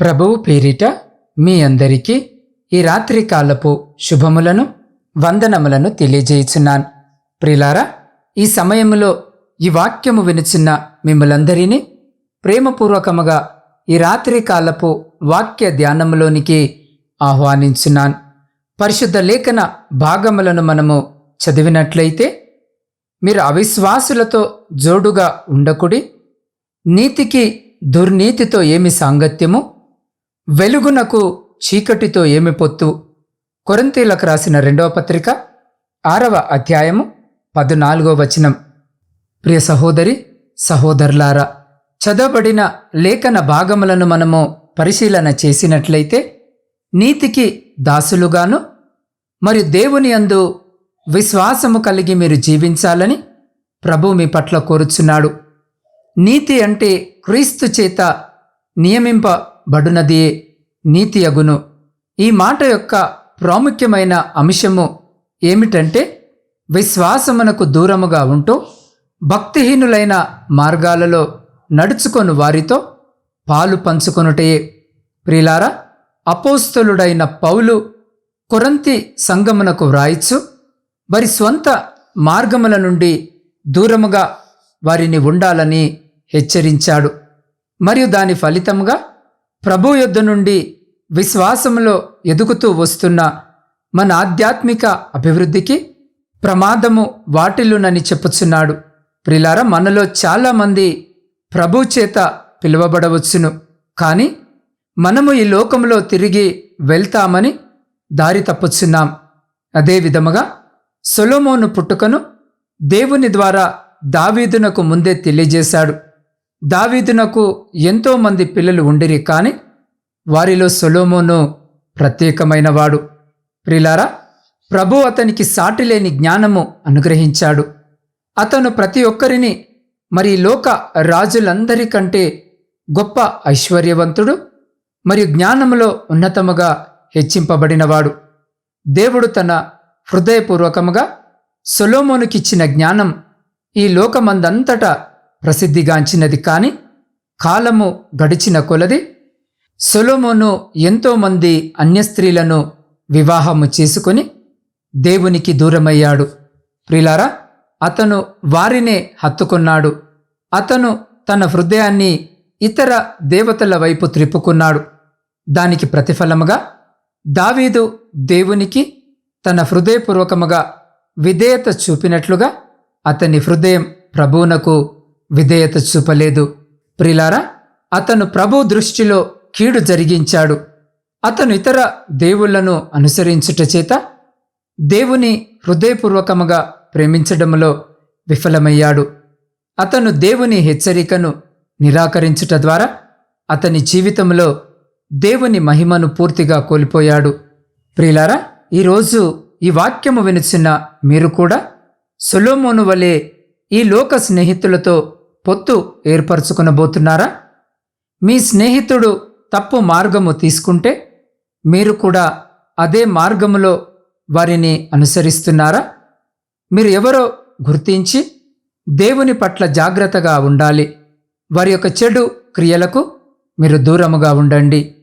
ప్రభువు పేరిట మీ అందరికీ ఈ రాత్రి కాలపు శుభములను వందనములను తెలియజేయుచున్నాను. ప్రిలారా ఈ సమయంలో ఈ వాక్యము వినుచున్న మిమ్మలందరినీ ప్రేమపూర్వకముగా ఈ రాత్రి కాలపు వాక్య ధ్యానములోనికి ఆహ్వానించున్నాను. పరిశుద్ధ లేఖన భాగములను మనము చదివినట్లయితే మీరు అవిశ్వాసులతో జోడుగా ఉండకుడి నీతికి దుర్నీతితో ఏమి సాంగత్యము? వెలుగునకు చీకటితో ఏమి పొత్తు? కొరంతీలకు రాసిన రెండవ పత్రిక ఆరవ అధ్యాయము పద్నాలుగో వచనం. ప్రియ సహోదరి సహోదరులారా చదవబడిన లేఖన భాగములను మనము పరిశీలన చేసినట్లయితే నీతికి దాసులుగాను మరియు దేవుని అందు విశ్వాసము కలిగి మీరు జీవించాలని ప్రభు మీ పట్ల కోరుచున్నాడు. నీతి అంటే క్రీస్తు చేత నియమింపబడునదియే. నీతియగును. ఈ మాట యొక్క ప్రాముఖ్యమైన అంశము ఏమిటంటే విశ్వాసమునకు దూరముగా ఉంటూ భక్తిహీనులైన మార్గాలలో నడుచుకొని వారితో పాలు పంచుకొనుటయే. ప్రిలారా అపోస్తలుడైన పౌలు కొరంతి సంగమునకు వ్రాయిచు వారి స్వంత మార్గముల నుండి దూరముగా వారిని ఉండాలని హెచ్చరించాడు. మరియు దాని ఫలితముగా ప్రభు యొద్ద నుండి విశ్వాసంలో ఎదుగుతూ వస్తున్న మన ఆధ్యాత్మిక అభివృద్ధికి ప్రమాదము వాటిల్లునని చెప్పుచున్నాడు. ప్రిలార మనలో చాలామంది ప్రభు చేత పిలువబడవచ్చును. కానీ మనము ఈ లోకంలో తిరిగి వెళ్తామని దారి తప్పుచున్నాం. అదే విధముగా సొలోమోను పుట్టుకను దేవుని ద్వారా దావీదునకు ముందే తెలియజేశాడు. దావీదునకు ఎంతోమంది పిల్లలు ఉండిరి కానీ వారిలో సొలోమోను ప్రత్యేకమైనవాడు ప్రిలారా ప్రభు అతనికి సాటిలేని జ్ఞానము అనుగ్రహించాడు. అతను ప్రతి ఒక్కరిని మరి లోక రాజులందరికంటే గొప్ప ఐశ్వర్యవంతుడు మరియు జ్ఞానములో ఉన్నతముగా హెచ్చింపబడినవాడు. దేవుడు తన హృదయపూర్వకముగా సొలోమోనుకిచ్చిన జ్ఞానం ఈ లోకమందంతటా ప్రసిద్ధిగాంచినది కాని కాలము గడిచిన కొలది సొలోమోను ఎంతోమంది అన్యస్త్రీలను వివాహము చేసుకుని దేవునికి దూరమయ్యాడు. ప్రిలారా అతను వారినే హత్తుకున్నాడు. అతను తన హృదయాన్ని ఇతర దేవతల వైపు త్రిప్పుకున్నాడు. దానికి ప్రతిఫలముగా దావీదు దేవునికి తన హృదయపూర్వకముగా విధేయత చూపినట్లుగా అతని హృదయం ప్రభువునకు విధేయత చూపలేదు. ప్రిలారా అతను ప్రభు దృష్టిలో కీడు జరిగించాడు. అతను ఇతర దేవుళ్ళను అనుసరించుట చేత దేవుని హృదయపూర్వకముగా ప్రేమించడంలో విఫలమయ్యాడు. అతను దేవుని హెచ్చరికను నిరాకరించుట ద్వారా అతని జీవితంలో దేవుని మహిమను పూర్తిగా కోల్పోయాడు. ప్రియులారా ఈరోజు ఈ వాక్యము వినుచున్న మీరు కూడా సొలోమోను వలె ఈ లోక స్నేహితులతో పొత్తు ఏర్పరచుకునబోతున్నారా? మీ స్నేహితుడు తప్పు మార్గము తీసుకుంటే మీరు కూడా అదే మార్గములో వారిని అనుసరిస్తున్నారా? మీరు ఎవరో గుర్తించి దేవుని పట్ల జాగ్రత్తగా ఉండాలి. వారి యొక్క చెడు క్రియలకు మీరు దూరముగా ఉండండి.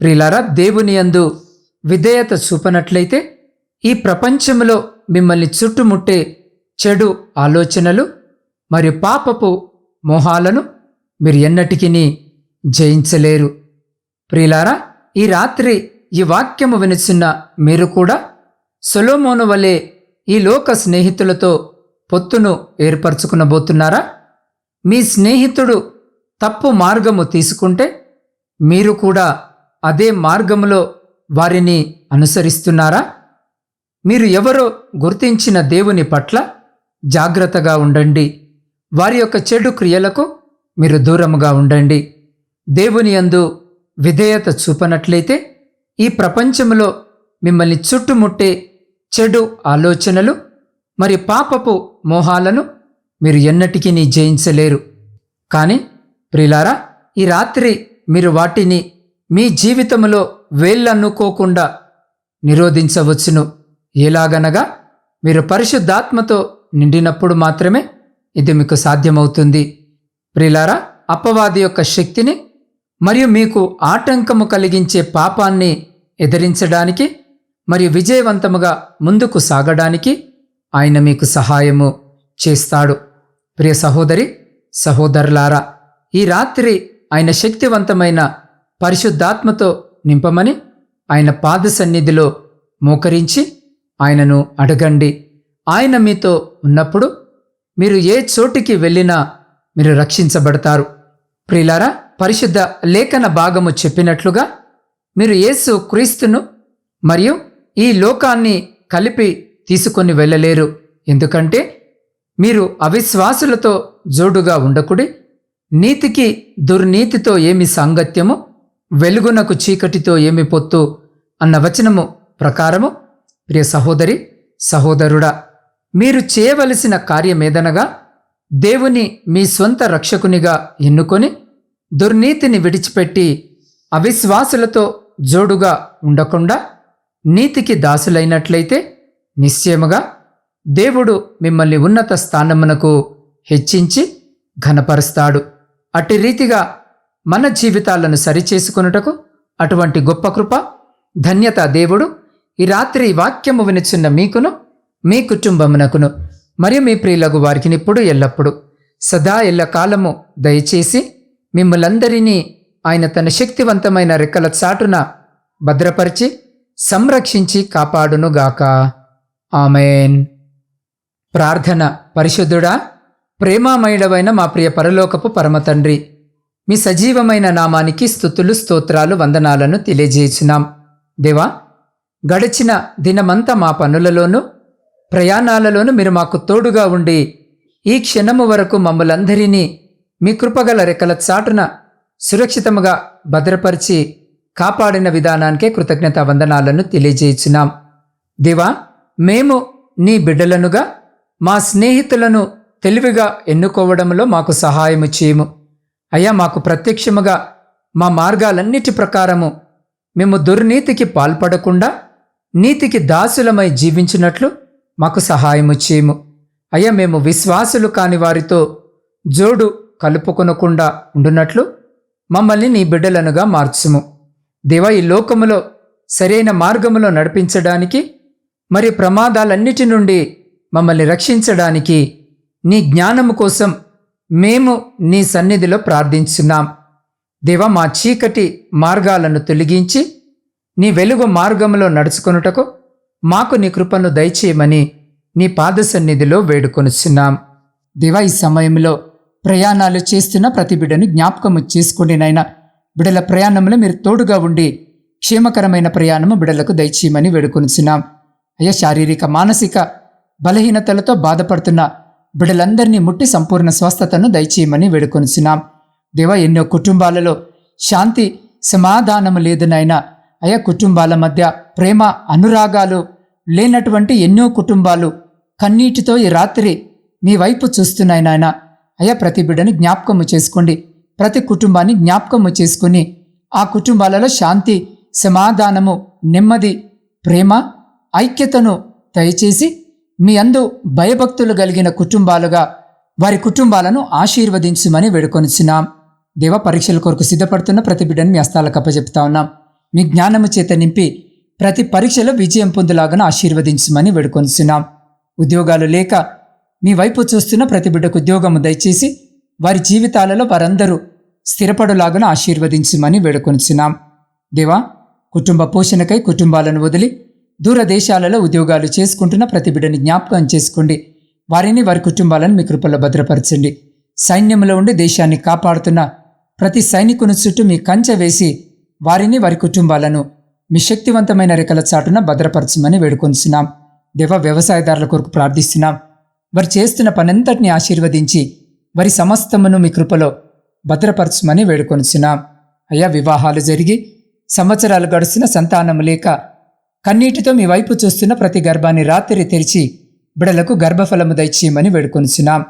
ప్రియులారా దేవుని యందు విధేయత చూపనట్లయితే ఈ ప్రపంచంలో మిమ్మల్ని చుట్టుముట్టే చెడు ఆలోచనలు మరియు పాపపు మోహాలను మీరు ఎన్నటికీ జయించలేరు. ప్రియులారా ఈ రాత్రి ఈ వాక్యము వినుచున్న మీరు కూడా సొలోమోను వలె ఈ లోక స్నేహితులతో పొత్తును ఏర్పరచుకునబోతున్నారా? మీ స్నేహితుడు తప్పు మార్గము తీసుకుంటే మీరు కూడా అదే మార్గములో వారిని అనుసరిస్తున్నారా? మీరు ఎవరో గుర్తించిన దేవుని పట్ల జాగ్రత్తగా ఉండండి. వారి యొక్క చెడు క్రియలకు మీరు దూరముగా ఉండండి. దేవుని యందు విధేయత చూపనట్లయితే ఈ ప్రపంచంలో మిమ్మల్ని చుట్టుముట్టే చెడు ఆలోచనలు మరి పాపపు మోహాలను మీరు ఎన్నటికీ జయించలేరు కానీ ప్రిలారా ఈ రాత్రి మీరు వాటిని మీ జీవితంలో వేళ్ళన్నుకోకుండా నిరోధించవచ్చును. ఎలాగనగా మీరు పరిశుద్ధాత్మతో నిండినప్పుడు మాత్రమే ఇది మీకు సాధ్యమవుతుంది. ప్రిలారా అపవాది యొక్క శక్తిని మరియు మీకు ఆటంకము కలిగించే పాపాన్ని ఎదిరించడానికి మరియు విజయవంతముగా ముందుకు సాగడానికి ఆయన మీకు సహాయము చేస్తాడు. ప్రియ సహోదరి సహోదరులారా ఈ రాత్రి ఆయన శక్తివంతమైన పరిశుద్ధాత్మతో నింపమని ఆయన పాద సన్నిధిలో మోకరించి ఆయనను అడగండి. ఆయన మీతో ఉన్నప్పుడు మీరు ఏ చోటికి వెళ్ళినా మీరు రక్షించబడతారు. ప్రియులారా పరిశుద్ధ లేఖన భాగము చెప్పినట్లుగా మీరు యేసు క్రీస్తును మరియు ఈ లోకాన్ని కలిపి తీసుకొని వెళ్ళలేరు. ఎందుకంటే మీరు అవిశ్వాసులతో జోడుగా ఉండకుడి నీతికి దుర్నీతితో ఏమి సాంగత్యము వెలుగునకు చీకటితో ఏమి పొత్తు అన్న వచనము ప్రకారము ప్రియ సహోదరి సహోదరుడా మీరు చేయవలసిన కార్యమేదనగా దేవుని మీ స్వంత రక్షకునిగా ఎన్నుకొని దుర్నీతిని విడిచిపెట్టి అవిశ్వాసులతో జోడుగా ఉండకుండా నీతికి దాసులైనట్లయితే నిశ్చయముగా దేవుడు మిమ్మల్ని ఉన్నత స్థానమునకు హెచ్చించి ఘనపరుస్తాడు. అట్టి రీతిగా మన జీవితాలను సరిచేసుకొనుటకు అటువంటి గొప్ప కృప ధన్యత దేవుడు ఈ రాత్రి వాక్యము వినిచున్న మీకును మీ కుటుంబమునకును మరియు మీ ప్రియులకు వారికి ఇప్పుడు ఎల్లప్పుడు సదా ఎల్ల కాలము దయచేసి మిమ్మలందరినీ ఆయన తన శక్తివంతమైన రెక్కల చాటున భద్రపరిచి సంరక్షించి కాపాడునుగాక. ఆమెన్. ప్రార్థన. పరిశుద్ధుడా ప్రేమామయుడవైన మా ప్రియ పరలోకపు పరమతండ్రి మీ సజీవమైన నామానికి స్థుతులు స్తోత్రాలు వందనాలను తెలియజేసినాం దేవా గడిచిన దినమంతా మా పనులలోనూ ప్రయాణాలలోనూ మీరు మాకు తోడుగా ఉండి ఈ క్షణము వరకు మమ్మలందరినీ మీ కృపగల రెక్కల చాటున సురక్షితముగా భద్రపరిచి కాపాడిన విధానానికే కృతజ్ఞత వందనాలను తెలియజేయుచున్నాం. దేవా మేము నీ బిడ్డలనుగా మా స్నేహితులను తెలివిగా ఎన్నుకోవడంలో మాకు సహాయము చేయము. అయ్యా మాకు ప్రత్యక్షముగా మా మార్గాలన్నిటి ప్రకారము మేము దుర్నీతికి పాల్పడకుండా నీతికి దాసులమై జీవించినట్లు మాకు సహాయము చేయము. అయ్యా మేము విశ్వాసులు కాని వారితో జోడు కలుపుకొనకుండా ఉండునట్లు మమ్మల్ని నీ బిడ్డలనుగా మార్చుము. దేవ ఈ లోకములో సరైన మార్గములో నడిపించడానికి మరి ప్రమాదాలన్నిటి నుండి మమ్మల్ని రక్షించడానికి నీ జ్ఞానము కోసం మేము నీ సన్నిధిలో ప్రార్థించున్నాం. దేవ మా చీకటి మార్గాలను తొలగించి నీ వెలుగు మార్గంలో నడుచుకొనుటకు మాకు నీ కృపను దయచేయమని నీ పాద సన్నిధిలో వేడుకొనుచున్నాం. దివా ఈ సమయంలో ప్రయాణాలు చేస్తున్న ప్రతి బిడ్డను జ్ఞాపకము చేసుకోండి నాయన. బిడల ప్రయాణంలో మీరు తోడుగా ఉండి క్షేమకరమైన ప్రయాణము బిడలకు దయచేయమని వేడుకొనిచున్నాం. అయ్యా శారీరక మానసిక బలహీనతలతో బాధపడుతున్న బిడలందరినీ ముట్టి సంపూర్ణ స్వస్థతను దయచేయమని వేడుకొనిచున్నాం. దేవ ఎన్నో కుటుంబాలలో శాంతి సమాధానము లేదు నాయన. అయా కుటుంబాల మధ్య ప్రేమ అనురాగాలు లేనటువంటి ఎన్నో కుటుంబాలు కన్నీటితో ఈ రాత్రి మీ వైపు చూస్తున్నాయి నాయన. అయ్యా ప్రతి బిడ్డని జ్ఞాపకము చేసుకోండి. ప్రతి కుటుంబాన్ని జ్ఞాపకము చేసుకుని ఆ కుటుంబాలలో శాంతి సమాధానము నెమ్మది ప్రేమ ఐక్యతను దయచేసి మీ అందు భయభక్తులు కలిగిన కుటుంబాలుగా వారి కుటుంబాలను ఆశీర్వదించమని వేడుకొనిచున్నాం. దేవ పరీక్షల కొరకు సిద్ధపడుతున్న ప్రతి బిడ్డను మీ హస్తాలకు అప్పచెప్తా ఉన్నాం. మీ జ్ఞానము చేత నింపి ప్రతి పరీక్షలో విజయం పొందులాగాను ఆశీర్వదించమని వేడుకొనిచున్నాం. ఉద్యోగాలు లేక మీ వైపు చూస్తున్న ప్రతి బిడ్డకు ఉద్యోగము దయచేసి వారి జీవితాలలో వారందరూ స్థిరపడులాగాను ఆశీర్వదించమని వేడుకొనిచున్నాం. దేవా కుటుంబ పోషణకై కుటుంబాలను వదిలి దూరదేశాలలో ఉద్యోగాలు చేసుకుంటున్న ప్రతి బిడ్డని జ్ఞాపకం చేసుకోండి. వారిని వారి కుటుంబాలను మీ కృపల్లో భద్రపరచండి. సైన్యంలో ఉండి దేశాన్ని కాపాడుతున్న ప్రతి సైనికుని చుట్టూ మీ కంచె వేసి వారిని వారి కుటుంబాలను మీ శక్తివంతమైన రెక్కల చాటున భద్రపరచమని వేడుకొనిస్తున్నాం దేవ వ్యవసాయదారుల కొరకు ప్రార్థిస్తున్నాం. వారు చేస్తున్న పనంతటిని ఆశీర్వదించి వారి సమస్తమును మీ కృపలో భద్రపరచమని వేడుకొనిచున్నాం. అయ్యా వివాహాలు జరిగి సంవత్సరాలు గడిచిన సంతానం లేక కన్నీటితో మీ వైపు చూస్తున్న ప్రతి గర్భాన్ని రాత్రి తెరిచి బిడలకు గర్భఫలము దయచేయమని వేడుకొనిచున్నాం.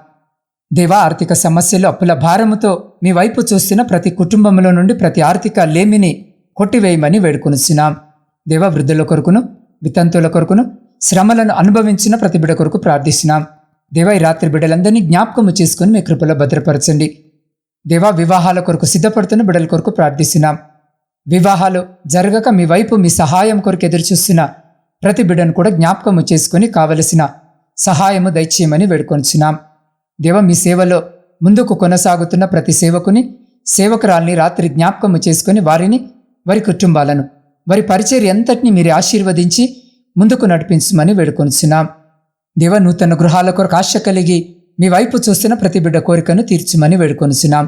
దేవా ఆర్థిక సమస్యలు అప్పుల భారముతో మీ వైపు చూస్తున్న ప్రతి కుటుంబంలో నుండి ప్రతి ఆర్థిక లేమిని కొట్టివేయమని వేడుకొనిచున్నాం. దేవ వృద్ధుల కొరకును వితంతుల కొరకును శ్రమలను అనుభవించిన ప్రతి బిడ కొరకు ప్రార్థిస్తున్నాం. దేవా ఈ రాత్రి బిడ్డలందరినీ జ్ఞాపకము చేసుకుని మీ కృపలో భద్రపరచండి. దేవా వివాహాల కొరకు సిద్ధపడుతున్న బిడ్డల కొరకు ప్రార్థిస్తున్నాం. వివాహాలు జరగక మీ వైపు మీ సహాయం కొరకు ఎదురుచూస్తున్న ప్రతి బిడ్డను కూడా జ్ఞాపకము చేసుకుని కావలసిన సహాయము దయచేయమని వేడుకొంచున్నాం. దేవ మీ సేవలో ముందుకు కొనసాగుతున్న ప్రతి సేవకుని సేవకురాల్ని రాత్రి జ్ఞాపకము చేసుకుని వారిని వారి కుటుంబాలను వారి పరిచర్య ఎంతటిని మీరు ఆశీర్వదించి ముందుకు నడిపించమని వేడుకొంచున్నాం. దేవ నూతన గృహాల కొరకు ఆశ కలిగి మీ వైపు చూస్తున్న ప్రతి బిడ్డ కోరికను తీర్చమని వేడుకొనుచున్నాం.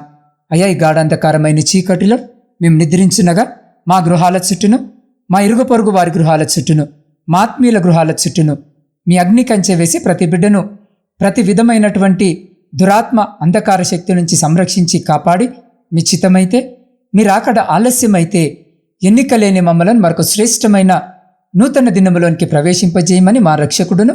అయ్యా ఈ గాఢాంధకారమైన చీకటిలో మేము నిద్రించునగా మా గృహాల చుట్టూను మా ఇరుగు పొరుగు వారి గృహాల చుట్టూను మా ఆత్మీయుల గృహాల చుట్టూను మీ అగ్ని కంచె వేసి ప్రతి బిడ్డను ప్రతి విధమైనటువంటి దురాత్మ అంధకార శక్తి నుంచి సంరక్షించి కాపాడి మీ చిత్తమైతే మీరు అక్కడ ఆలస్యమైతే ఎన్నికలేని మమ్మలను మరొక శ్రేష్టమైన నూతన దినములోనికి ప్రవేశింపజేయమని మా రక్షకుడును